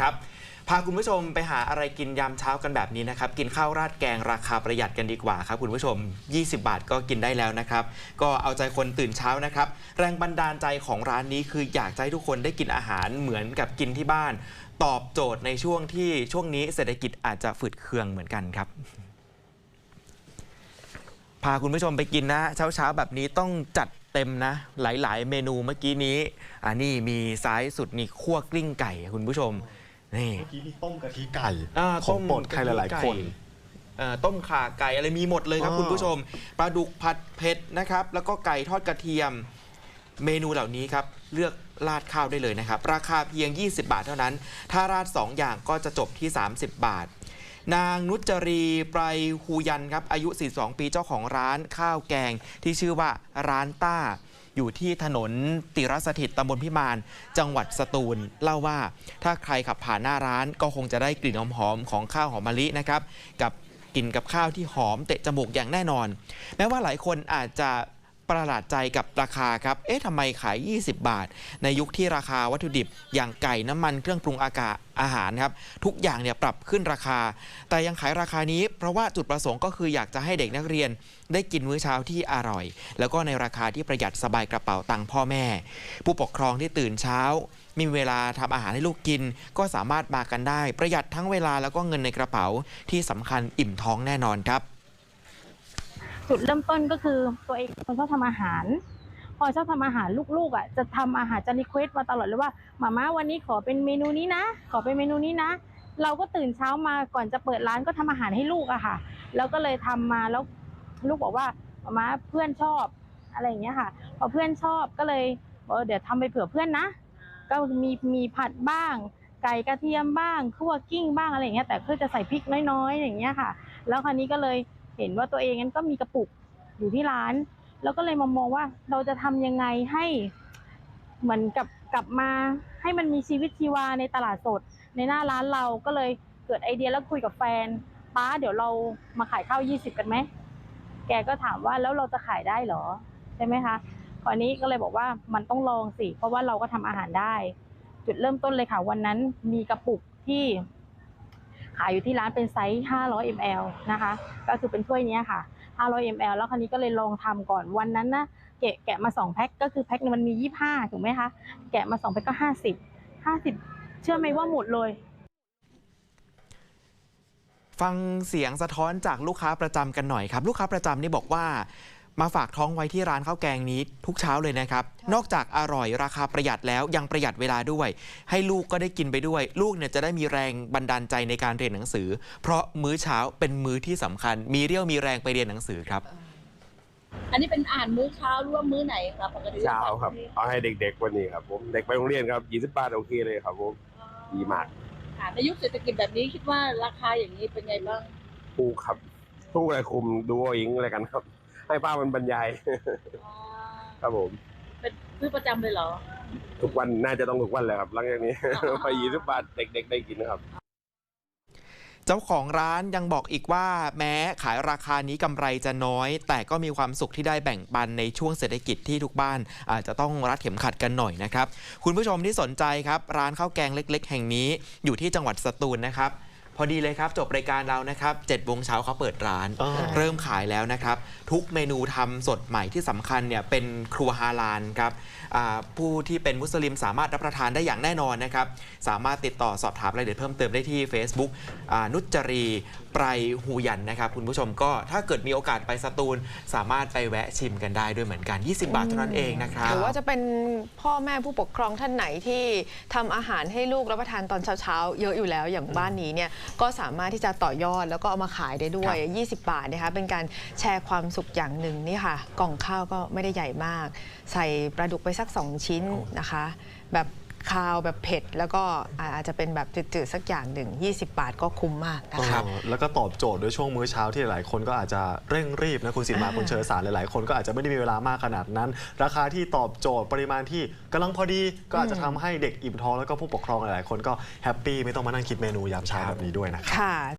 ครับพาคุณผู้ชมไปหาอะไรกินยามเช้ากันแบบนี้นะครับ กินข้าวราดแกงราคาประหยัดกันดีกว่าครับคุณผู้ชม 20 บาทก็กินได้แล้วนะครับ ก็เอาใจคนตื่นเช้านะครับ แรงบันดาลใจของร้านนี้คืออยากจะให้ทุกคนได้กินอาหารเหมือนกับกินที่บ้าน ตอบโจทย์ในช่วงที่ช่วงนี้เศรษฐกิจอาจจะฝืดเคืองเหมือนกันครับพาคุณผู้ชมไปกินนะ เช้าเช้าๆแบบนี้ต้องจัดเต็มนะ หลาย ๆ เมนูเมื่อกี้นี้อันนี้มีซ้ายสุดนี่คั่วกลิ้งไก่คุณผู้ชม นี่เมื่อกี้นี่ต้มกะทิไก่อ่าของโปรดใครหลายๆคนเอ่อต้มข่าไก่อะไรมีหมดเลยครับอ๋อ คุณผู้ชมปลาดุกผัดเผ็ดนะครับ แล้วก็ไก่ทอดกระเทียม เมนูเหล่านี้ครับ เลือกราดข้าวได้เลยนะครับ ราคาเพียง 20 บาทเท่านั้น ถ้าราด 2 อย่างก็จะจบที่ 30 บาท นางนุจรีไพรฮูยันครับ อายุ 42 ปีเจ้าของร้านข้าวแกง ที่ชื่อว่าร้านต้า อยู่ที่ถนนติรสถิตตำบลพิมาน จังหวัดสตูล เล่าว่าถ้าใครขับผ่านหน้าร้านก็คงจะได้กลิ่นหอมๆของข้าวหอมมะลินะครับกับกินกับข้าวที่หอมเตะจมูกอย่างแน่นอน แม้ว่าหลายคนอาจจะ ประหลาดใจกับราคาครับ เอ๊ะทำไมขาย 20 บาท ในยุคที่ราคาวัตถุดิบ อย่างไก่น้ำมันเครื่องปรุงอากาศอาหารครับ ทุกอย่างเนี่ยปรับขึ้นราคา แต่ยังขายราคานี้เพราะว่าจุดประสงค์ก็คืออยากจะให้เด็กนักเรียน ได้กินมื้อเช้าที่อร่อย แล้วก็ในราคาที่ประหยัดสบายกระเป๋าตังค์พ่อแม่ ผู้ปกครองที่ตื่นเช้า มีเวลาทำอาหารให้ลูกกิน ก็สามารถมากันได้ ประหยัดทั้งเวลาแล้วก็เงินในกระเป๋าที่สำคัญอิ่มท้องแน่นอนครับ จุดเริ่มต้นก็คือตัวเองคนชอบทำอาหาร พอชอบทำอาหารลูกๆอะจะทำอาหารจะรีเควสต์มาตลอดเลยว่าหมาม่าวันนี้ขอเป็นเมนูนี้นะ ขอเป็นเมนูนี้นะ เราก็ตื่นเช้ามาก่อนจะเปิดร้านก็ทำอาหารให้ลูกอะค่ะ แล้วก็เลยทำมาแล้วลูกบอกว่าหมาม่าเพื่อนชอบอะไรอย่างเงี้ยค่ะ พอเพื่อนชอบก็เลยบอกเออเดี๋ยวทำไปเผื่อเพื่อนนะ ก็มีมีผัดบ้างไก่กระเทียมบ้างคั่วกิ้งบ้างอะไรอย่างเงี้ยแต่เพื่อจะใส่พริกน้อยๆ อย่างเงี้ยค่ะ แล้วคราวนี้ก็เลย เห็นว่าตัวเองนั้นก็มีกระปุกอยู่ที่ร้าน แล้วก็เลยมามองว่าเราจะทำยังไงให้เหมือนกับกลับมาให้มันมีชีวิตชีวาในตลาดสด ในหน้าร้านเราก็เลยเกิดไอเดียแล้วคุยกับแฟนป้าเดี๋ยวเรามาขายข้าวยี่สิบกันไหมแกก็ถามว่าแล้วเราจะขายได้เหรอใช่ไหมคะคราวนี้ก็เลยบอกว่ามันต้องลองสิ เพราะว่าเราก็ทำอาหารได้ จุดเริ่มต้นเลยค่ะ วันนั้นมีกระปุกที่ ขายอยู่ที่ร้านเป็นไซส์ 500 ml นะคะ ก็คือเป็นถ้วยนี้ค่ะ 500 ml แล้วคราวนี้ก็เลยลองทำก่อนวันนั้นนะแกะแกะมา2แพ็คก็คือแพ็คหนึงมันมี 25 ถูกไหมคะ แกะมา2แพ็คก็ 50 50 เชื่อไหมว่าหมดเลยฟังเสียงสะท้อนจากลูกค้าประจำกันหน่อยครับ ลูกค้าประจำนี่บอกว่า มาฝากท้องไว้ที่ร้านข้าวแกงนี้ทุกเช้าเลยนะครับ นอกจากอร่อยราคาประหยัดแล้วยังประหยัดเวลาด้วย ให้ลูกก็ได้กินไปด้วย ลูกเนี่ยจะได้มีแรงบันดาลใจในการเรียนหนังสือ เพราะมื้อเช้าเป็นมื้อที่สำคัญ มีเรี่ยวมีแรงไปเรียนหนังสือครับ อันนี้เป็นอาหารมื้อเช้าหรือว่ามื้อไหนครับปกติเช้าครับเอาให้เด็ก ๆ วันนี้ครับผมเด็กไปโรงเรียนครับ20บาทโอเคเลยครับผมดีมากค่ะในยุคเศรษฐกิจแบบนี้คิดว่าราคาอย่างนี้เป็นไงบ้างถูกครับถูกอะไรคุมดูเอาเองอะไรกันครับ ให้ป้ามันบรรยาย อ๋อครับผม เป็นซื้อประจำเลยเหรอ ทุกวันน่าจะต้องทุกวันเลยครับหลังจากนี้ ไป20บาทเด็กๆได้กินครับ เจ้าของร้านยังบอกอีกว่า แม้ขายราคานี้กำไรจะน้อย แต่ก็มีความสุขที่ได้แบ่งปันในช่วงเศรษฐกิจที่ทุกบ้าน อาจจะต้องรัดเข็มขัดกันหน่อยนะครับ คุณผู้ชมที่สนใจครับ ร้านข้าวแกงเล็ก ๆ แห่งนี้อยู่ที่จังหวัดสตูลนะครับพ อดีเลยครับจบรายการเรานะครับ7จ็ดโมงเช้าเขาเปิดร้าน อ๋อ เริ่มขายแล้วนะครับ ทุกเมนูทำสดใหม่ที่สำคัญเนี่ยเป็นครัวฮาลาลครับอ่าผู้ที่เป็นมุสลิมสามารถรับประทานได้อย่างแน่นอนนะครับ สามารถติดต่อสอบถามรายละเอียดเพิ่มเติมได้ที่ Facebook อ่านุจรีไพรฮูยันนะครับ คุณผู้ชมก็ถ้าเกิดมีโอกาสไปสตูล สามารถไปแวะชิมกันได้ด้วยเหมือนกัน 20 บาทเท่านั้นเองนะครับ หรือว่าจะเป็นพ่อแม่ผู้ปกครองท่านไหนที่ทำอาหารให้ลูกรับประทานตอนเช้าๆ เยอะอยู่แล้วอย่างบ้านนี้เนี่ยก็สามารถที่จะต่อยอดแล้วก็เอามาขายได้ด้วย 20 บาทนะคะเป็นการแชร์ความสุขอย่างหนึ่งนี่ค่ะ กล่องข้าวก็ไม่ได้ใหญ่มาก ใส่ปลาดุกไปสัก 2 ชิ้นนะคะ แบบ คาวแบบเผ็ด แล้วก็อาจจะเป็นแบบจืดๆสักอย่างหนึ่ง20 บาทก็คุ้มมากนะคะครับเออแล้วก็ตอบโจทย์ด้วยช่วงมื้อเช้าที่หลายคนก็อาจจะเร่งรีบนะคุณสิมาอ่าคุณเชอสารหลายๆ คนก็อาจจะไม่ได้มีเวลามากขนาดนั้น ราคาที่ตอบโจทย์ปริมาณที่กำลังพอดีก็อาจจะทำให้เด็กอิ่มท้องแล้วก็ผู้ปกครองหลายๆ คนก็แฮปปี้ไม่ต้องมานั่งคิดเมนูยามเช้าแบบนี้ด้วยนะครับ ค่ะ